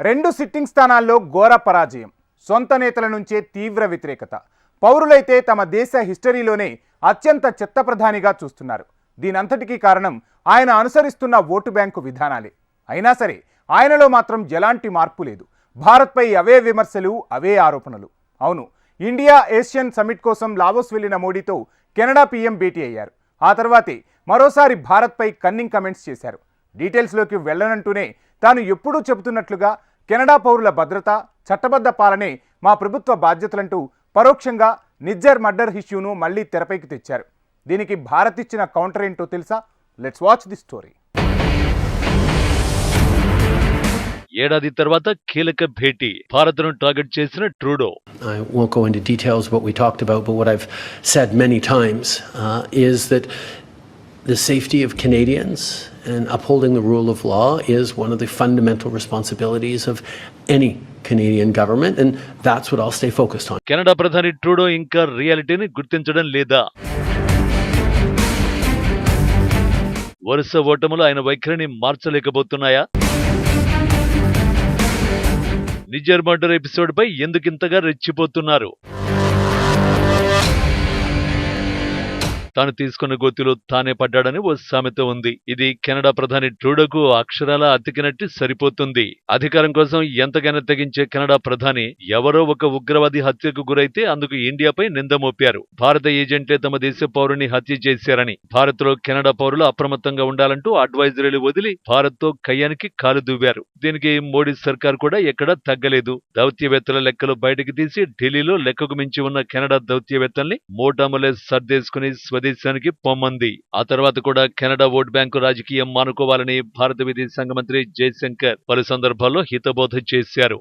రెండు సిట్టింగ్ స్థానాల్లో ఘోర పరాజయం. సొంత నేతల నుంచే తీవ్ర వ్యతిరేకత. పౌరులైతే తమ దేశ హిస్టరీలోనే అత్యంత చెత్త ప్రధానిగా చూస్తున్నారు. దీనంతటికీ కారణం ఆయన అనుసరిస్తున్న ఓటు బ్యాంకు విధానాలే. అయినా సరే ఆయనలో మాత్రం ఎలాంటి మార్పు లేదు. భారత్పై అవే విమర్శలు అవే ఆరోపణలు. అవును ఇండియా ఏషియన్ సమిట్ కోసం లావోస్ వెళ్ళిన మోడీతో కెనడా పీఎం భేటీ అయ్యారు. ఆ తర్వాతే మరోసారి భారత్పై కన్నింగ్ కమెంట్స్ చేశారు. డీటెయిల్స్లోకి వెళ్ళనంటూనే తాను ఎప్పుడూ చెబుతున్నట్లుగా కెనడా పౌరుల భద్రత చట్టబద్ధ పాలనే మా ప్రభుత్వ బాధ్యతలంటూ పరోక్షంగా నిజ్జర్ మర్డర్ ఇష్యూను మళ్ళీ తెరపైకి తెచ్చారు. దీనికి భారత్ ఇచ్చిన కౌంటర్ ఏంటో తెలుసా? లెట్స్ వాచ్ ది స్టోరీ ఏడాది తర్వాత కీలక భేటీ. భారత్ను టార్గెట్ చేసిన Trudeau. I won't go into details of what we talked about, but what I've said many times uh, is that the safety of Canadians and upholding the rule of law is one of the fundamental responsibilities of any Canadian government, and that's what I'll stay focused on. Canada ప్రధాని Trudeau ఇంకా రియాలిటీని గుర్తించడం లేదా వరుస ఓటములు ఆయన వైఖరిని మార్చలేకపోతున్నాయా నిజర్ మర్డర్ ఎపిసోడ్ పై ఎందుకింతగా రెచ్చిపోతున్నారు తాను తీసుకున్న గోతిలో తానే పడ్డాడని ఓ సామెత ఉంది. ఇది కెనడా ప్రధాని ట్రూడోకు అక్షరాల అతికినట్టు సరిపోతుంది. అధికారం కోసం ఎంతకైనా తెగించే కెనడా ప్రధాని ఎవరో ఒక ఉగ్రవాది హత్యకు గురైతే అందుకు ఇండియాపై నింద మోపారు. భారత ఏజెంట్లే తమ దేశ పౌరుని హత్య చేశారని భారత్లో కెనడా పౌరులు అప్రమత్తంగా ఉండాలంటూ అడ్వైజరీలు వదిలి భారత్తో కయ్యానికి కాలు దూవారు దీనికి మోడీ సర్కార్ కూడా ఎక్కడా తగ్గలేదు. దౌత్యవేత్తల లెక్కలు బయటకు తీసి ఢిల్లీలో లెక్కకు మించి ఉన్న కెనడా దౌత్యవేత్తల్ని మోటాములే సర్దేసుకుని భారతదేశానికి పొమ్మంది. ఆ తర్వాత కూడా కెనడా ఓట్ బ్యాంకు రాజకీయం మానుకోవాలని భారత విదేశాంగ మంత్రి జయశంకర్ పలు సందర్భాల్లో హితబోధ చేశారు.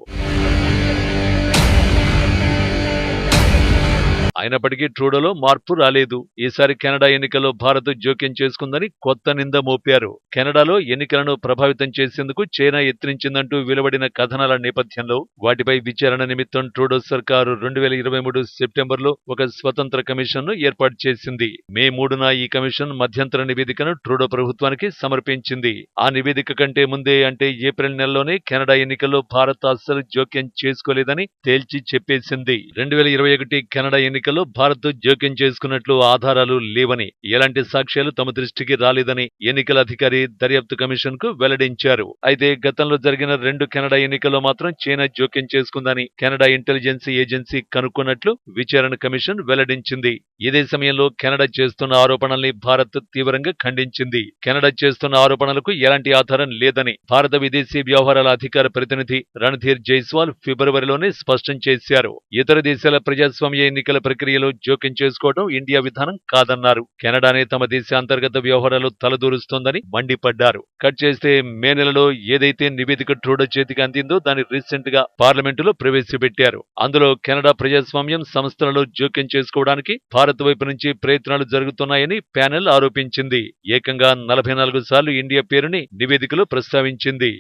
అయినప్పటికీ ట్రూడోలో మార్పు రాలేదు. ఈసారి కెనడా ఎన్నికల్లో భారత్ జోక్యం చేసుకుందని కొత్త నింద మోపారు. కెనడాలో ఎన్నికలను ప్రభావితం చేసేందుకు చైనా యత్నించిందంటూ వెలువడిన కథనాల నేపథ్యంలో వాటిపై విచారణ నిమిత్తం ట్రూడో సర్కారు రెండు వేల ఇరవై మూడు సెప్టెంబర్లో ఒక స్వతంత్ర కమిషన్ను ఏర్పాటు చేసింది. మే మూడున ఈ కమిషన్ మధ్యంతర నివేదికను ట్రూడో ప్రభుత్వానికి సమర్పించింది. ఆ నివేదిక కంటే ముందే అంటే ఏప్రిల్ నెలలోనే కెనడా ఎన్నికల్లో భారత్ అస్సలు జోక్యం చేసుకోలేదని తేల్చి చెప్పేసింది. రెండు వేల ఇరవై ఒకటి కెనడా ఎన్నిక ఎన్నికల్లో భారత్ జోక్యం చేసుకున్నట్లు ఆధారాలు లేవని ఎలాంటి సాక్ష్యాలు తమ దృష్టికి రాలేదని ఎన్నికల అధికారి దర్యాప్తు కమిషన్కు వెల్లడించారు. అయితే గతంలో జరిగిన రెండు కెనడా ఎన్నికల్లో మాత్రం చైనా జోక్యం చేసుకుందని కెనడా ఇంటెలిజెన్సీ ఏజెన్సీ కనుక్కున్నట్లు విచారణ కమిషన్ వెల్లడించింది. ఇదే సమయంలో కెనడా చేస్తున్న ఆరోపణల్ని భారత్ తీవ్రంగా ఖండించింది. కెనడా చేస్తున్న ఆరోపణలకు ఎలాంటి ఆధారం లేదని భారత విదేశీ వ్యవహారాల అధికార ప్రతినిధి రణధీర్ జైస్వాల్ ఫిబ్రవరిలోనే స్పష్టం చేశారు. ఇతర దేశాల ప్రజాస్వామ్య ఎన్నికల ప్రక్రియలో జోక్యం చేసుకోవడం ఇండియా విధానం కాదన్నారు. కెనడానే తమ దేశ అంతర్గత వ్యవహారాలు తలదూరుస్తోందని మండిపడ్డారు. కట్ చేస్తే మే నెలలో ఏదైతే నివేదిక ట్రూడో చేతికి అందిందో దాన్ని రీసెంట్గా పార్లమెంటులో ప్రవేశపెట్టారు. అందులో కెనడా ప్రజాస్వామ్యం సంస్థలలో జోక్యం చేసుకోవడానికి భారత్ వైపు నుంచి ప్రయత్నాలు జరుగుతున్నాయని ప్యానెల్ ఆరోపించింది. ఏకంగా నలభై నాలుగు సార్లు ఇండియా పేరుని నివేదికలో ప్రస్తావించింది.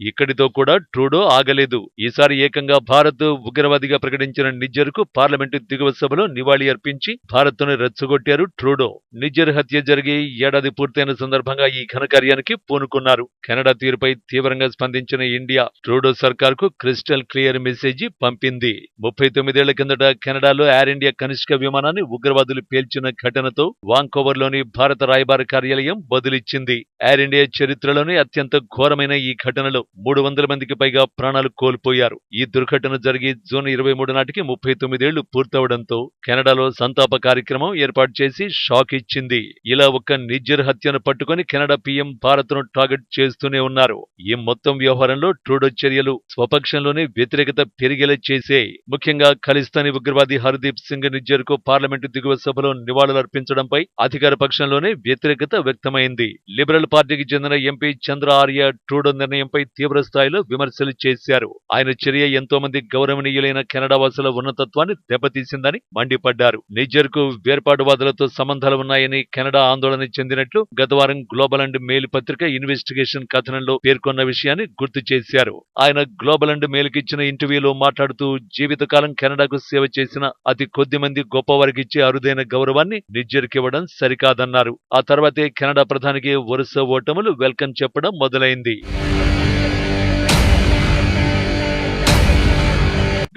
ఇక్కడితో కూడా ట్రూడో ఆగలేదు. ఈసారి ఏకంగా భారత్ ఉగ్రవాదిగా ప్రకటించిన నిజ్జర్కు పార్లమెంటు దిగువ సభలో నివాళి అర్పించి భారత్ను రెచ్చగొట్టారు ట్రూడో. నిజ్జర్ హత్య జరిగి ఏడాది పూర్తయిన సందర్భంగా ఈ ఘనకార్యానికి పూనుకున్నారు. కెనడా తీరుపై తీవ్రంగా స్పందించిన ఇండియా ట్రూడో సర్కార్కు క్రిస్టల్ క్లియర్ మెసేజ్ పంపింది. ముప్పై తొమ్మిదేళ్ళ కిందట కెనడాలో ఎయిర్ ఇండియా కనిష్క విమానాన్ని ఉగ్రవాదులు పేల్చిన ఘటనతో వాంకోవర్లోని భారత రాయబార కార్యాలయం బదులిచ్చింది. ఎయిర్ ఇండియా చరిత్రలోనే అత్యంత ఘోరమైన ఈ ఘటనలో మూడు వందల మందికి పైగా ప్రాణాలు కోల్పోయారు. ఈ దుర్ఘటన జరిగి జూన్ ఇరవై మూడు నాటికి ముప్పై తొమ్మిదేళ్ళు పూర్తవడంతో కెనడాలో సంతాప కార్యక్రమం ఏర్పాటు చేసి షాక్ ఇచ్చింది. ఇలా ఒక్క నిజ్జర్ హత్యను పట్టుకొని కెనడా పీఎం భారత్ను టార్గెట్ చేస్తూనే ఉన్నారు. ఈ మొత్తం వ్యవహారంలో ట్రూడో చర్యలు స్వపక్షంలోనే వ్యతిరేకత పెరిగేలా చేసే ముఖ్యంగా ఖలిస్తానీ ఉగ్రవాది హర్దీప్ సింగ్ నిజ్జర్కు పార్లమెంటు దిగువ సభలో నివాళులర్పించడంపై అధికార పక్షంలోనే వ్యతిరేకత వ్యక్తమైంది. లిబరల్ పార్టీకి చెందిన ఎంపీ చంద్ర ఆర్య ట్రూడో నిర్ణయంపై తీవ్రస్థాయిలో విమర్శలు చేశారు. ఆయన చర్య ఎంతో మంది గౌరవనీయులైన కెనడా వాసుల ఉన్నతత్వాన్ని దెబ్బతీసిందని మండిపడ్డారు. నిజర్కు వేర్పాటువాదులతో సంబంధాలు ఉన్నాయని కెనడా ఆందోళన చెందినట్లు గత వారం గ్లోబల్ అండ్ మెయిల్ పత్రిక ఇన్వెస్టిగేషన్ కథనంలో పేర్కొన్న విషయాన్ని గుర్తు చేశారు. ఆయన గ్లోబల్ అండ్ మెయిల్కి ఇచ్చిన ఇంటర్వ్యూలో మాట్లాడుతూ జీవితకాలం కెనడాకు సేవ చేసిన అతి కొద్ది మంది గొప్పవారికి ఇచ్చే అరుదైన గౌరవాన్ని నిజర్కివ్వడం సరికాదన్నారు. ఆ తర్వాతే కెనడా ప్రధానికి వరుస ఓటములు వెల్కమ్ చెప్పడం మొదలైంది.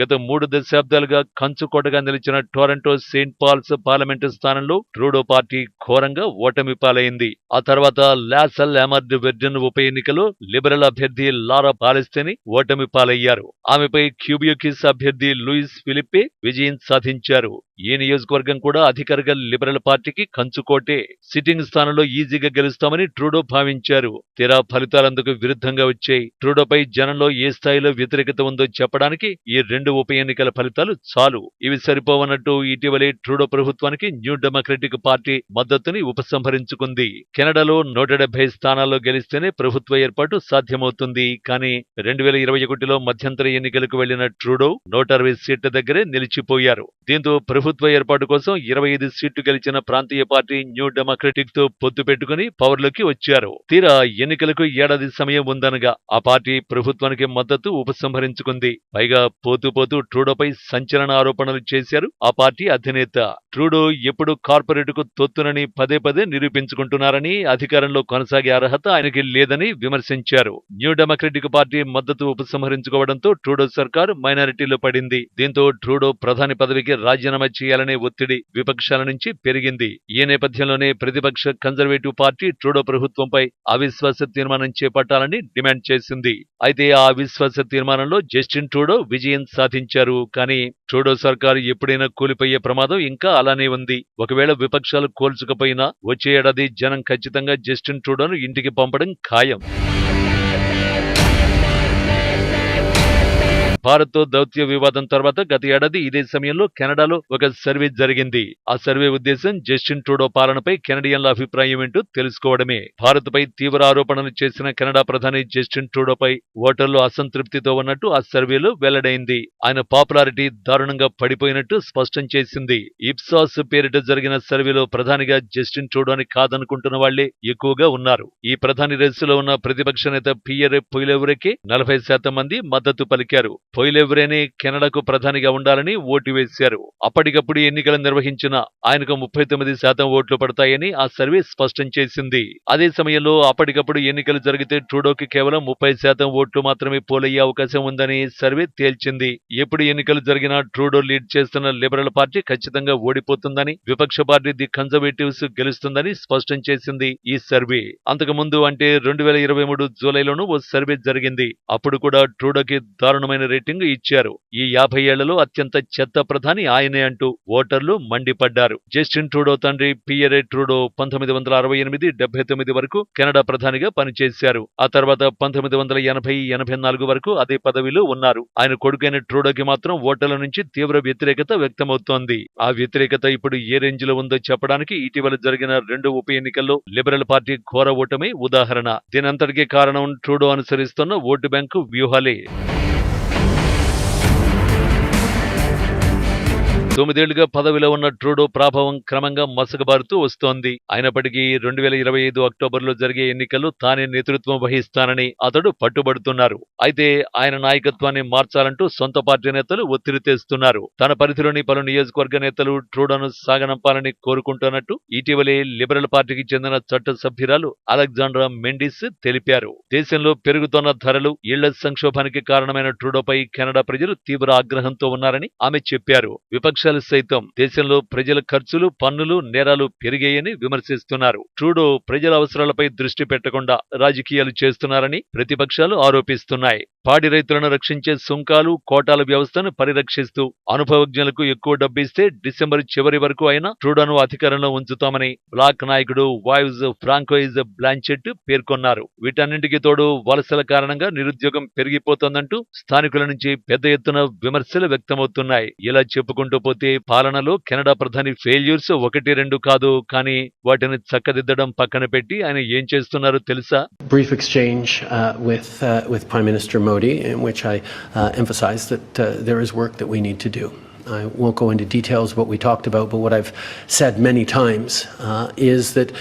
గత మూడు దశాబ్దాలుగా కంచుకోటగా నిలిచిన టొరంటో సెయింట్ పాల్స్ పార్లమెంటు స్థానంలో ట్రూడో పార్టీ ఘోరంగా ఓటమి పాలైంది. ఆ తర్వాత లాసల్ అమర్డ్ వెర్జన్ ఉప ఎన్నికలో లిబరల్ అభ్యర్థి లారా పాలెస్తేని ఓటమి పాలయ్యారు. ఆమెపై క్యూబియోకిస్ అభ్యర్థి లూయిస్ ఫిలిప్పే విజయం సాధించారు. ఈ నియోజకవర్గం కూడా అధికారిక లిబరల్ పార్టీకి కంచుకోటే సిట్టింగ్ స్థానంలో ఈజీగా గెలుస్తామని ట్రూడో భావించారు. తీరా ఫలితాలందుకు విరుద్ధంగా వచ్చాయి. ట్రూడోపై జనంలో ఏ స్థాయిలో వ్యతిరేకత ఉందో చెప్పడానికి ఈ రెండు ఉప ఎన్నికల ఫలితాలు చాలు. ఇవి సరిపోవన్నట్టు ఇటీవలే ట్రూడో ప్రభుత్వానికి న్యూ డెమోక్రటిక్ పార్టీ మద్దతుని ఉపసంహరించుకుంది. కెనడాలో నూట డెబ్బై స్థానాల్లో గెలిస్తేనే ప్రభుత్వ ఏర్పాటు సాధ్యమవుతుంది. కానీ రెండు వేల ఇరవై ఒకటిలో మధ్యంతర ఎన్నికలకు వెళ్ళిన ట్రూడో నూట అరవై సీట్ల దగ్గరే నిలిచిపోయారు. దీంతో ప్రభుత్వ ఏర్పాటు కోసం ఇరవై ఐదు సీట్లు గెలిచిన ప్రాంతీయ పార్టీ న్యూ డెమోక్రటిక్తో పొత్తు పెట్టుకుని పవర్లోకి వచ్చారు. తీరా ఎన్నికలకు ఏడాది సమయం ఉందనగా ఆ పార్టీ ప్రభుత్వానికి మద్దతు ఉపసంహరించుకుంది. పైగా పోతూ పోతూ ట్రూడోపై సంచలన ఆరోపణలు చేశారు ఆ పార్టీ అధినేత. ట్రూడో ఎప్పుడు కార్పొరేట్కు తొత్తునని పదే పదే నిరూపించుకుంటున్నారని అధికారంలో కొనసాగే అర్హత ఆయనకి లేదని విమర్శించారు. న్యూ డెమోక్రటిక్ పార్టీ మద్దతు ఉపసంహరించుకోవడంతో ట్రూడో సర్కారు మైనారిటీలో పడింది. దీంతో ట్రూడో ప్రధాని పదవికి రాజీనామా చేయాలనే ఒత్తిడి విపక్షాల నుంచి పెరిగింది. ఈ నేపథ్యంలోనే ప్రతిపక్ష కన్జర్వేటివ్ పార్టీ ట్రూడో ప్రభుత్వంపై అవిశ్వాస తీర్మానం చేపట్టాలని డిమాండ్ చేసింది. అయితే ఆ అవిశ్వాస తీర్మానంలో జస్టిన్ ట్రూడో విజయం సాధించారు. కానీ ట్రూడో సర్కారు ఎప్పుడైనా కూలిపోయే ప్రమాదం ఇంకా అలానే ఉంది. ఒకవేళ విపక్షాలు కోల్చుకపోయినా వచ్చే ఏడాది జనం ఖచ్చితంగా జస్టిన్ ట్రూడోను ఇంటికి పంపడం ఖాయం. భారత్తో దౌత్య వివాదం తర్వాత గత ఏడాది ఇదే సమయంలో కెనడాలో ఒక సర్వే జరిగింది. ఆ సర్వే ఉద్దేశం జస్టిన్ ట్రూడో పాలనపై కెనడియన్ల అభిప్రాయం ఏంటో తెలుసుకోవడమే. భారత్పై తీవ్ర ఆరోపణలు చేసిన కెనడా ప్రధాని జస్టిన్ ట్రూడోపై ఓటర్లు అసంతృప్తితో ఉన్నట్టు ఆ సర్వేలో వెల్లడైంది. ఆయన పాపులారిటీ దారుణంగా పడిపోయినట్టు స్పష్టం చేసింది. ఇప్సాస్ పేరిట జరిగిన సర్వేలో ప్రధానిగా జస్టిన్ ట్రూడోని కాదనుకుంటున్న వాళ్ళే ఎక్కువగా ఉన్నారు. ఈ ప్రధాని రేసులో ఉన్న ప్రతిపక్ష నేత పియర్ పొయిలెవరెకి నలభై శాతం మంది మద్దతు పలికారు. పొయిలెవరేనే కెనడాకు ప్రధానిగా ఉండాలని ఓటు వేశారు. అప్పటికప్పుడు ఎన్నికలు నిర్వహించిన ఆయనకు ముప్పై తొమ్మిది శాతం ఓట్లు పడతాయని ఆ సర్వే స్పష్టం చేసింది. అదే సమయంలో అప్పటికప్పుడు ఎన్నికలు జరిగితే ట్రూడోకి కేవలం ముప్పై శాతం ఓట్లు మాత్రమే పోలయ్యే అవకాశం ఉందని సర్వే తేల్చింది. ఎప్పుడు ఎన్నికలు జరిగినా ట్రూడో లీడ్ చేస్తున్న లిబరల్ పార్టీ ఖచ్చితంగా ఓడిపోతుందని విపక్ష పార్టీ ది కన్జర్వేటివ్స్ గెలుస్తుందని స్పష్టం చేసింది ఈ సర్వే. అంతకుముందు అంటే రెండు వేల ఇరవై మూడు జూలైలోనూ ఓ సర్వే జరిగింది. అప్పుడు కూడా ట్రూడోకి దారుణమైన రేటింగ్ ఇచ్చారు. ఈ యాభై ఏళ్ళలో అత్యంత చెత్త ప్రధాని ఆయనే అంటూ ఓటర్లు మండిపడ్డారు. జస్టిన్ ట్రూడో తండ్రి పియరే ట్రూడో పంతొమ్మిది వందల అరవై ఎనిమిది డెబ్బై తొమ్మిది వరకు కెనడా ప్రధానిగా పనిచేశారు. ఆ తర్వాత పంతొమ్మిది వందల ఎనభై ఎనభై నాలుగు వరకు అదే పదవిలో ఉన్నారు. ఆయన కొడుకైన ట్రూడోకి మాత్రం ఓటర్ల నుంచి తీవ్ర వ్యతిరేకత వ్యక్తమవుతోంది. ఆ వ్యతిరేకత ఇప్పుడు ఏ రేంజ్లో ఉందో చెప్పడానికి ఇటీవల జరిగిన రెండు ఉప ఎన్నికల్లో లిబరల్ పార్టీ ఘోర ఓటమి ఉదాహరణ. దీనంతటికీ కారణం ట్రూడో అనుసరిస్తున్న ఓటు బ్యాంకు వ్యూహాలే. తొమ్మిదేళ్ళుగా పదవిలో ఉన్న ట్రూడో ప్రభావం క్రమంగా మసకబారుతూ వస్తోంది. అయినప్పటికీ రెండు వేల ఇరవై ఐదు అక్టోబర్లో జరిగే ఎన్నికల్లో తానే నేతృత్వం వహిస్తానని అతడు పట్టుబడుతున్నారు. అయితే ఆయన నాయకత్వాన్ని మార్చాలంటూ సొంత పార్టీ నేతలు ఒత్తిడి తెస్తున్నారు. తన పరిధిలోని పలు నియోజకవర్గ నేతలు ట్రూడోను సాగనంపాలని కోరుకుంటున్నట్టు ఇటీవలే లిబరల్ పార్టీకి చెందిన చట్ట సభ్యురాలు అలెగ్జాండ్రా మెండిస్ తెలిపారు. దేశంలో పెరుగుతున్న ధరలు ఇళ్ళ సంక్షోభానికి కారణమైన ట్రూడోపై కెనడా ప్రజలు తీవ్ర ఆగ్రహంతో ఉన్నారని ఆమె చెప్పారు. విపక్ష అంశాలు సైతం దేశంలో ప్రజల ఖర్చులు పన్నులు నేరాలు పెరిగాయని విమర్శిస్తున్నారు. ట్రూడో ప్రజల అవసరాలపై దృష్టి పెట్టకుండా రాజకీయాలు చేస్తున్నారని ప్రతిపక్షాలు ఆరోపిస్తున్నాయి. పాడి రైతులను రక్షించే సుంకాలు కోటాల వ్యవస్థను పరిరక్షిస్తూ అనుభవజ్ఞులకు ఎక్కువ డబ్బిస్తే డిసెంబర్ చివరి వరకు అయినా ట్రూడోను అధికారంలో ఉంచుతామని బ్లాక్ నాయకుడు వాయుజ్ ఫ్రాంకోయిజ్ బ్లాంచెట్ పేర్కొన్నారు. వీటన్నింటికి తోడు వలసల కారణంగా నిరుద్యోగం పెరిగిపోతోందంటూ స్థానికుల నుంచి పెద్ద ఎత్తున విమర్శలు వ్యక్తమవుతున్నాయి. ఇలా చెప్పుకుంటూ పోతే పాలనలో కెనడా ప్రధాని ఫెయిల్యూర్స్ ఒకటి రెండు కాదు కానీ వాటిని చక్కదిద్దడం పక్కన పెట్టి ఆయన ఏం చేస్తున్నారో తెలుసా? Brief exchange uh, with, uh, with Prime Minister Modi, in which I uh, emphasized that uh, there is work that we need to do. I won't go into details of what we talked about, but what I've said many times uh, is that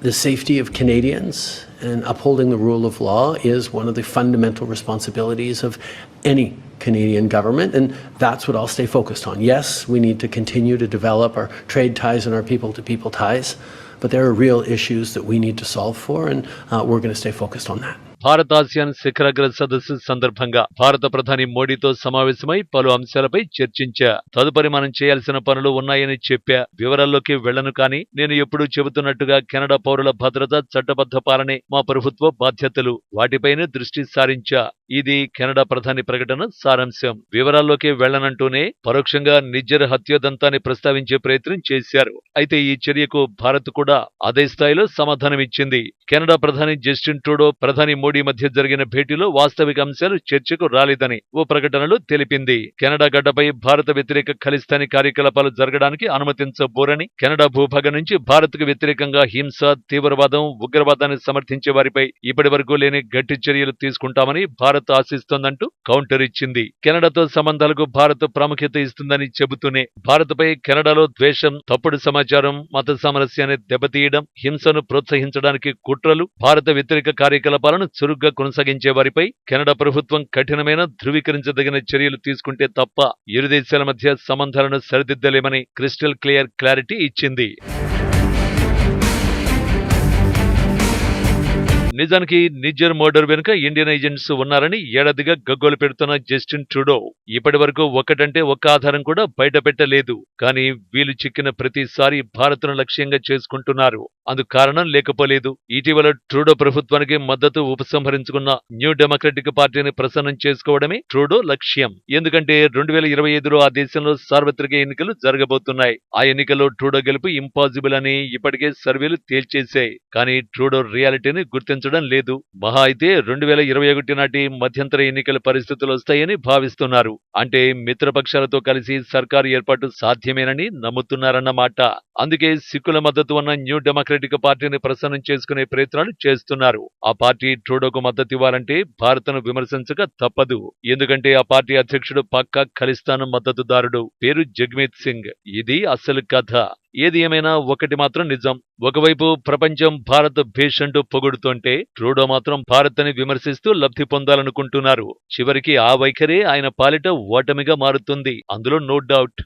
the safety of Canadians and upholding the rule of law is one of the fundamental responsibilities of any Canadian government, and that's what I'll stay focused on. Yes, we need to continue to develop our trade ties and our people to people ties, but there are real issues that we need to solve for, and uh, we're going to stay focused on that. భారత ASEAN శిఖరాగ్ర సదస్సు సందర్భంగా భారత ప్రధాని మోడీతో సమావేశమై పలు అంశాలపై చర్చించా. తదుపరి మనం చేయాల్సిన పనులు ఉన్నాయని చెప్పా. వివరాల్లోకి వెళ్ళను కానీ నేను ఎప్పుడూ చెబుతున్నట్టుగా కెనడా పౌరుల భద్రత చట్టబద్ధ పాలనే మా ప్రభుత్వ బాధ్యతలు. వాటిపైనే దృష్టి సారించా. ఇది కెనడా ప్రధాని ప్రకటన సారాంశం. వివరాల్లోకి వెళ్ళనంటూనే పరోక్షంగా నిజ్జర్ హత్యోదంతాన్ని ప్రస్తావించే ప్రయత్నం చేశారు. అయితే ఈ చర్యకు భారత్ కూడా అదే స్థాయిలో సమాధానమిచ్చింది. కెనడా ప్రధాని జస్టిన్ ట్రూడో ప్రధాని మోడీ మోడీ మధ్య జరిగిన భేటీలో వాస్తవిక అంశాలు చర్చకు రాలేదని ఓ ప్రకటనలో తెలిపింది. కెనడా గడ్డపై భారత వ్యతిరేక ఖలిస్తానీ కార్యకలాపాలు జరగడానికి అనుమతించబోరని కెనడా భూభాగం నుంచి భారత్కు వ్యతిరేకంగా హింస తీవ్రవాదం ఉగ్రవాదాన్ని సమర్థించే వారిపై ఇప్పటి వరకు లేని గట్టి చర్యలు తీసుకుంటామని భారత్ ఆశిస్తోందంటూ కౌంటర్ ఇచ్చింది. కెనడాతో సంబంధాలకు భారత్ ప్రాముఖ్యత ఇస్తుందని చెబుతూనే భారత్పై కెనడాలో ద్వేషం తప్పుడు సమాచారం మత సామరస్యాన్ని దెబ్బతీయడం హింసను ప్రోత్సహించడానికి కుట్రలు భారత వ్యతిరేక కార్యకలాపాలను చురుగ్గా కొనసాగించే వారిపై కెనడా ప్రభుత్వం కఠినమైన ధృవీకరించదగిన చర్యలు తీసుకుంటే తప్ప ఇరు దేశాల మధ్య సంబంధాలను సరిదిద్దలేమని క్రిస్టల్ క్లియర్ క్లారిటీ ఇచ్చింది. నిజానికి నిజర్ మర్డర్ వెనుక ఇండియన్ ఏజెంట్స్ ఉన్నారని ఏడాదిగా గగ్గోలు పెడుతున్న జస్టిన్ ట్రూడో. ఇప్పటి వరకు ఒక్కటంటే ఒక్క ఆధారం కూడా బయట పెట్టలేదు కానీ వీలు చిక్కిన ప్రతిసారి భారత్ను లక్ష్యంగా చేసుకుంటున్నారు. అందుకు కారణం లేకపోలేదు. ఇటీవల ట్రూడో ప్రభుత్వానికి మద్దతు ఉపసంహరించుకున్న న్యూ డెమోక్రటిక్ పార్టీని ప్రసన్నం చేసుకోవడమే ట్రూడో లక్ష్యం. ఎందుకంటే రెండు వేల ఇరవై ఐదులో ఆ దేశంలో సార్వత్రిక ఎన్నికలు జరగబోతున్నాయి. ఆ ఎన్నికల్లో ట్రూడో గెలుపు ఇంపాసిబుల్ అని ఇప్పటికే సర్వేలు తేల్చేశాయి. కానీ ట్రూడో రియాలిటీని గుర్తించడం లేదు. మహా అయితే రెండు వేల ఇరవై ఒకటి నాటి మధ్యంతర ఎన్నికల పరిస్థితులు వస్తాయని భావిస్తున్నారు. అంటే మిత్రపక్షాలతో కలిసి సర్కారు ఏర్పాటు సాధ్యమేనని నమ్ముతున్నారన్నమాట. అందుకే సిక్కుల మద్దతు ఉన్న న్యూ డెమోక్రటిక్ పార్టీని ప్రసన్నం చేసుకునే ప్రయత్నాలు చేస్తున్నారు. ఆ పార్టీ ట్రూడోకు మద్దతు ఇవ్వాలంటే భారత్ను విమర్శించక తప్పదు. ఎందుకంటే ఆ పార్టీ అధ్యక్షుడు పక్కా ఖలిస్తాన్ మద్దతుదారుడు. పేరు జగ్మీత్ సింగ్. ఇది అసలు కథ. ఏది ఏమైనా ఒకటి మాత్రం నిజం. ఒకవైపు ప్రపంచం భారత్ భేష్ అంటూ పొగుడుతుంటే ట్రూడో మాత్రం భారత్ అని విమర్శిస్తూ లబ్ధి పొందాలనుకుంటున్నారు. చివరికి ఆ వైఖరే ఆయన పాలిట ఓటమిగా మారుతుంది. అందులో నో డౌట్.